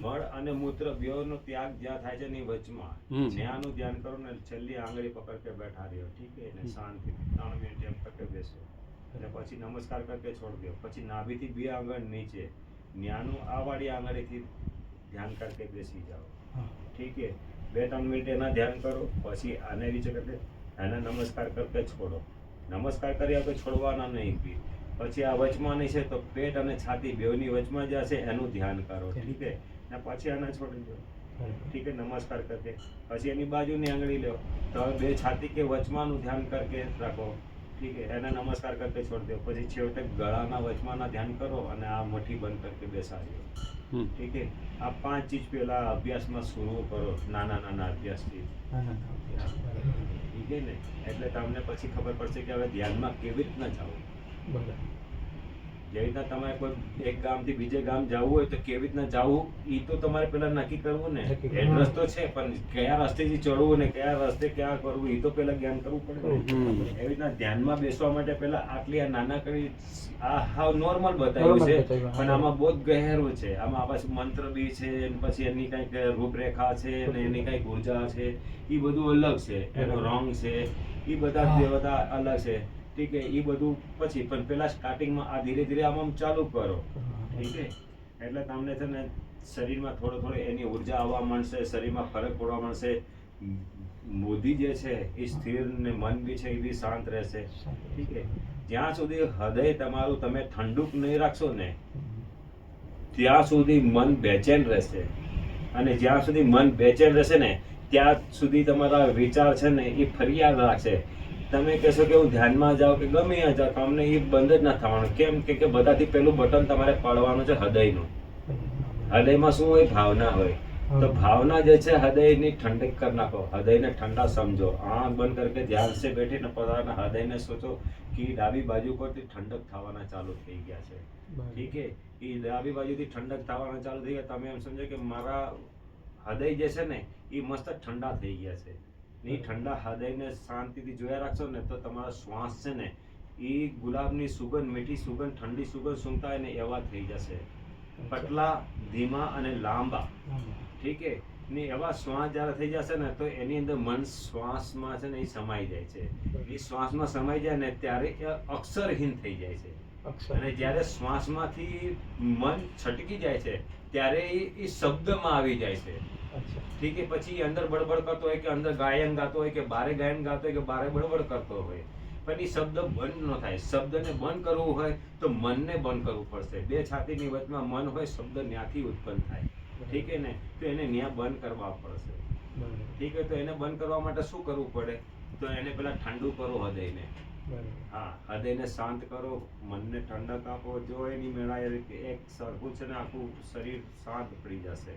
મળ અને મૂત્ર બેવનો ત્યાગ જ્યાં થાય છે ને વચમાં. જ્યાંનું ધ્યાન કરો ને છેલ્લી આંગળી પકડ કે બેઠા રહ્યો ઠીક છે? ને શાંતિ ત્રણ મિનિટ એમ કરકે બેસો. અને પછી નમસ્કાર કરકે છોડ દો. પછી નાભીથી બે આંગળ નીચે. ન્યાનું આ વાળી આંગળીથી ધ્યાન કરકે બેસી જાઓ. ઠીક છે? બે ત્રણ મિનિટ એના ધ્યાન કરો પછી આને નીચે કરકે એને નમસ્કાર કરકે છોડો. નમસ્કાર કર્યા તો છોડવાના નહીં બી. પછી આ વચમાં નહીં છે તો પેટ અને છાતી બેવની વચમાં જ્યાં છે એનું ધ્યાન કરો. ઠીક છે? પછી આને છોડી દો. ઠીક હે નમસ્કાર કરકે પછી એની બાજુની આંગળી લો તમે બે છાતી કે વચમાંનું ધ્યાન કરકે રાખો. ઠીક હે એને નમસ્કાર કરકે છોડ દો. પછી છેવટે ગળાના વચમાંના ધ્યાન કરો અને આ મઠી બંધ કરકે બેસાડ્યો ઠીક હે આ પાંચ ચીજ પહેલા અભ્યાસમાં શરૂ કરો. નાના નાના અભ્યાસથી ઠીક હે ને? એટલે તમને પછી ખબર પડશે કે હવે ધ્યાનમાં કેવી રીતના જાઓ. બરાબર. જેવી રીતના તમારે કોઈ એક ગામથી બીજે ગામ જવું હોય તો કેવી રીતના જવું એ તો તમારે પેલા નક્કી કરવું ને. એડ્રેસ તો છે પણ કયા રસ્તેથી ચડવું ને કયા રસ્તે ક્યાં કરવું એ તો પેલા જ્ઞાન કરવું પડે. એવી રીતના ધ્યાનમાં બેસવા માટે પેલા આટલી આ નાના કરી આ હાવ નોર્મલ બતાવ્યું છે પણ આમાં બહુ ગહેરું છે. આમાં પાછું મંત્ર બી છે પછી એની કંઈક રૂપરેખા છે ને એની કંઈક ઊર્જા છે એ બધું અલગ છે. એનો. રંગ છે એ બધા દેવતા અલગ છે. ઠીક એ બધું પછી પણ પેલા સ્ટાર્ટિંગમાં આ ધીરે ધીરે આમ ચાલુ કરો. ઠીક છે? એટલે તમને છે ને શરીરમાં થોડો થોડો એની ઊર્જા આવવા માંડશે, શરીરમાં ફરક પડવા માંડશે. બુદ્ધિ જે છે એ સ્થિર ને મન બી છે એ બી શાંત રહેશે. ઠીક છે? જ્યાં સુધી હૃદય તમારું તમે ઠંડુક નહીં રાખશો ને, ત્યાં સુધી મન બેચેન રહેશે. અને જ્યાં સુધી મન બેચેન રહેશે ને, ત્યાં સુધી તમારા વિચાર છે ને એ ફરિયાદ રાખશે. તમે કહેશો કે હું ધ્યાનમાં જાઓ કે ગમે ત્યાં જાઓ તમને એ બંધ જ ના થવાનું. કેમ કે કે બધાથી પહેલું બટન તમારે પાડવાનું છે હૃદયનું. હૃદયમાં શું હોય? ભાવના હોય. તો ભાવના જે છે હૃદયની ઠંડક કરી નાખો. હૃદયને ઠંડા સમજો. આંખ બંધ કરકે ધ્યાન સે બેઠીને પોતાના હૃદયને સોચો કે ડાબી બાજુ પરથી ઠંડક થવાના ચાલુ થઈ ગયા છે. ઠીક છે? એ ડાબી બાજુથી ઠંડક થવાના ચાલુ થઈ ગયા. તમે એમ સમજો કે મારા હૃદય જે છે ને એ મસ્ત ઠંડા થઈ ગયા છે. ને એ ઠંડા હૃદયને શાંતિથી જોયા રાખશો ને તો તમારા શ્વાસ છે ને એ ગુલાબની સુગંધ મીઠી સુગંધ ઠંડી સુગંધ સૂંઘતા હોય એવા થઈ જશે. પટલા ધીમા અને લાંબા. ઠીક છે? ને એવા શ્વાસ જ્યારે થઈ જશે ને તો એની અંદર મન શ્વાસમાં છે ને એ સમાઈ જાય છે. એ શ્વાસમાં સમાઈ જાય ને ત્યારે એ અક્ષરહીન થઈ જાય છે. અને જ્યારે શ્વાસમાંથી મન છટકી જાય છે ત્યારે એ એ શબ્દમાં આવી જાય છે. ઠીક છે પછી અંદર બળબડ કરતો હોય કે અંદર ગાયન ગાતો હોય કે બારે ગાયન ગાતો હોય કે બારે બળબડ કરતો હોય. પણ એ શબ્દ બંધ ન થાય. શબ્દને બંધ કરવું હોય તો મનને બંધ કરવું પડશે. બે છાતીની વચમાં મન હોય શબ્દ ત્યાંથી ઉત્પન્ન થાય. ઠીક છે ને? તો એને ત્યાં બંધ કરવા પડશે. ઠીક છે? તો એને બંધ કરવા માટે શું કરવું પડે? તો એને પેલા ઠંડુ કરો હૃદયને. હૃદયને શાંત કરો મનને ઠંડક આપો જો એની મેળાએ એક સરખું છે ને આખું શરીર શાંત પડી જશે.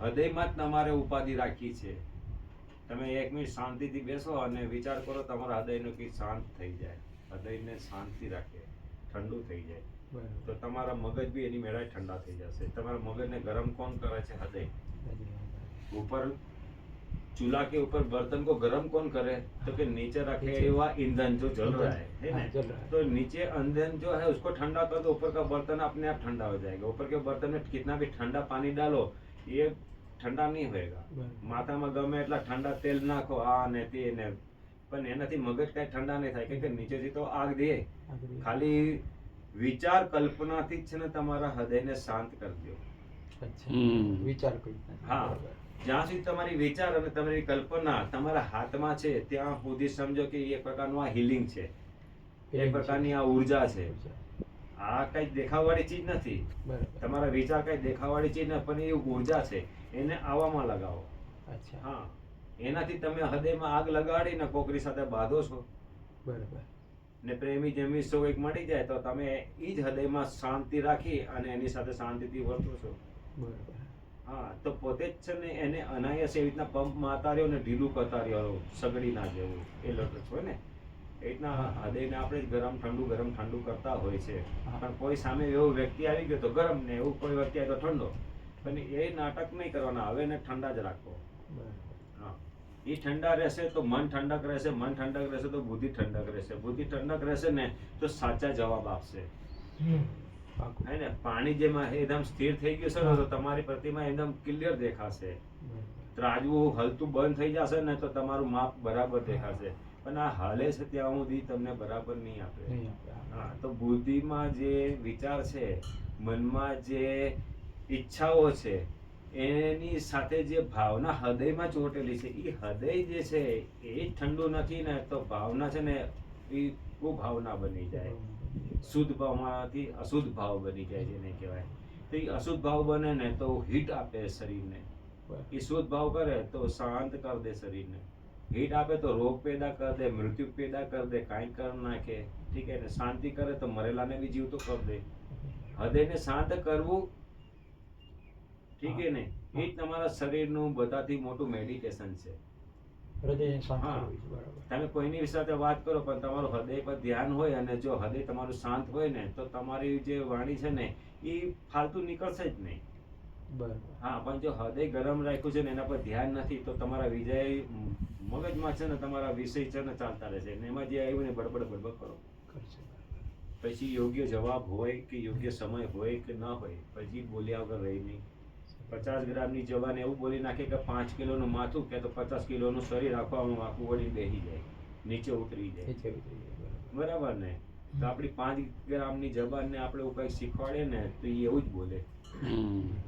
હૃદયમાં જ તમારે ઉપાધિ રાખી છે. તમે એક મિનિટ શાંતિથી બેસો અને વિચાર કરો તમારા હૃદયનું કંઈ શાંત થઈ જાય. હૃદયને શાંતિ રાખે ઠંડુ થઈ જાય. તો તમારા મગજ બી એની મેળાએ ઠંડા થઈ જશે. તમારા મગજને ગરમ કોણ કરે છે? હૃદય. ઉપર चूल्हा के ऊपर बर्तन को गर्म कौन करे तो कि नीचे रखे नीचे। हुआ ईंधन जो जल रहा है है हाँ, ना जल रहा है। तो नीचे ईंधन जो है उसको ठंडा कर दो ऊपर का बर्तन अपने आप ठंडा हो जाएगा ऊपर के बर्तन में कितना भी ठंडा पानी डालो ये ठंडा नहीं होएगा માથામાં ગમે એટલા ઠંડા તેલ નાખો આ ને તે ને પણ એનાથી મગજ કઈ ઠંડા નહીં થાય કેમ કે નીચેથી તો આગ દે ખાલી વિચાર કલ્પનાથી જ છે ને તમારા હૃદયને શાંત કરી દો હમ. વિચાર કરી હા. જ્યાં સુધી તમારી વિચાર અને તમારી કલ્પના તમારા હાથમાં છે ત્યાં સુધી સમજો કે એક પ્રકારનું આ હિલિંગ છે. એક પ્રકારની આ ઊર્જા છે. આ કઈ દેખાવવાળી ચીજ નથી. તમારા વિચાર કઈ દેખાવવાળી ચીજ નથી પણ એ ઊર્જા છે. એને આવામાં લગાવો. અચ્છા. હા. એનાથી તમે હૃદયમાં આગ લગાડીને કોકરી સાથે બાંધો છો. બરાબર. ને પ્રેમી જેમી સો એક મળી જાય તો તમે એ જ હૃદયમાં શાંતિ રાખી અને એની સાથે શાંતિથી વર્તો છો. બરાબર. હા તો પોતે જ છે ને એને અનાયાસ એવી રીતના પંપ મારતા રહ્યો ને ઢીલું કરતા રહ્યો સગડી ના જેવું એ લટક હોય ને? એ રીતના હૃદયને આપણે જ ગરમ ઠંડુ ગરમ ઠંડુ કરતા હોય છે. પણ કોઈ સામે એવો વ્યક્તિ આવી ગયો તો ગરમ ને એવું કોઈ વ્યક્તિ આવ્યો તો ઠંડો. પણ એ નાટક નહીં કરવાના હવે એને ઠંડા જ રાખો. એ ઠંડા રહેશે તો મન ઠંડક રહેશે મન ઠંડક રહેશે તો બુદ્ધિ ઠંડક રહેશે. બુદ્ધિ ઠંડક રહેશે ને તો સાચા જવાબ આપશે. ને પાણી જેમાં એકદમ સ્થિર થઈ ગયું છે તો તમારી પ્રતિમા એકદમ ક્લિયર દેખાશે. ત્રાજવું હલતું બંધ થઈ જશે ને તો તમારું માપ બરાબર દેખાશે. પણ આ હાલે છે ત્યાં સુધી તમને બરાબર નહીં આપે. હા તો બુદ્ધિમાં જે વિચાર છે મનમાં જે ઈચ્છાઓ છે એની સાથે જે ભાવના હૃદયમાં ચોટેલી છે એ હૃદય જે છે એ ઠંડુ નથી ને તો ભાવના છે ને એ કુભાવના બની જાય. શુદ્ધ ભાવમાંથી અશુદ્ધ ભાવ બની જાય જેને કહેવાય. તો એ અશુદ્ધ ભાવ બને ને તો હીટ આપે શરીરને. એ શુદ્ધ ભાવ કરે તો શાંત કરી દે શરીરને. હીટ આપે તો રોગ પેદા કરી દે મૃત્યુ પેદા કરી દે કાંઈ કરી નાખે. ઠીક ને? શાંતિ કરે તો મરેલાને બી જીવતો કરી દે. હૃદયને શાંત કરવું ઠીક ને? એ જ તમારા શરીરનું બધાથી મોટું મેડિટેશન છે. હૃદયને શાંત હા. છે બરાબર. તમે કોઈની સાથે વાત કરો પણ તમારું હૃદય પર ધ્યાન હોય અને જો હૃદય તમારું શાંત હોય ને તો તમારી જે વાણી છે ને એ ફાલતુ નીકળશે જ નહીં. બરાબર. હા પણ જો હૃદય ગરમ રાખ્યું છે ને એના પર ધ્યાન નથી તો તમારા વિજય મગજમાં છે ને તમારા વિષય છે ને ચાલતા રહેશે. ને એમાં જે આવ્યું ને બડબડ બડબડ કરો. કરશે પછી યોગ્ય જવાબ હોય કે યોગ્ય સમય હોય કે ન હોય પછી બોલ્યા વગર રહી નહીં. પચાસ ગ્રામની જવાને એવું બોલી નાખે કે પાંચ કિલોનું માથું કે તો પચાસ કિલોનું શરીર આખું આખું વળી બેસી જાય નીચે ઉતરી જાય. નીચે ઉતરી જાય બરાબર. ને? તો આપણી પાંચ ગ્રામની જવાનને આપણે એવું કંઈક શીખવાડે ને તો એ એવું જ બોલે. હમ.